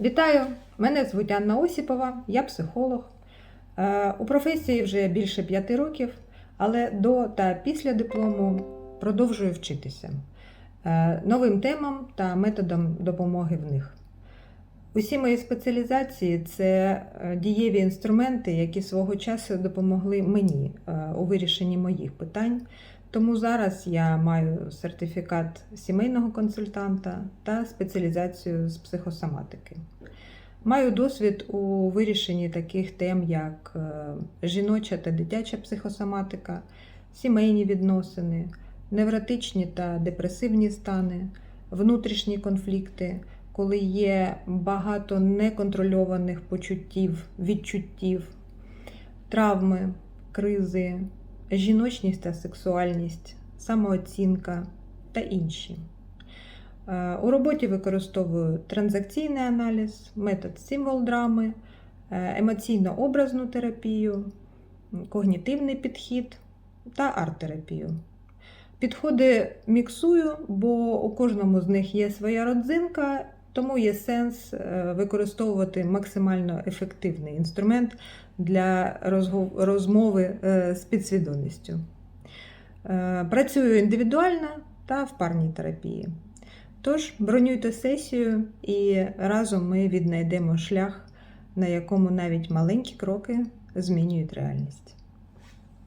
Вітаю! Мене звуть Анна Осіпова, я психолог. Е, У професії вже більше п'яти років, але до та після диплому продовжую вчитися е, новим темам та методам допомоги в них. Усі мої спеціалізації це е, дієві інструменти, які свого часу допомогли мені у вирішенні моїх питань. Тому зараз я маю сертифікат сімейного консультанта та спеціалізацію з психосоматики. Маю досвід у вирішенні таких тем, як е, жіноча та дитяча психосоматика, сімейні відносини, невротичні та депресивні стани, внутрішні конфлікти, коли є багато неконтрольованих почуттів, відчуттів, травми, кризи, жіночність та сексуальність, самооцінка та інші. Е, У роботі використовую транзакційний аналіз, метод символ драми, е, емоційно-образну терапію, когнітивний підхід та арт-терапію. Підходи міксую, бо у кожному з них є своя родзинка, тому є сенс е, використовувати максимально ефективний інструмент для розмови е, з підсвідомістю. Е, Працюю індивідуально та в парній терапії. Тож бронюйте сесію і разом ми віднайдемо шлях, на якому навіть маленькі кроки змінюють реальність.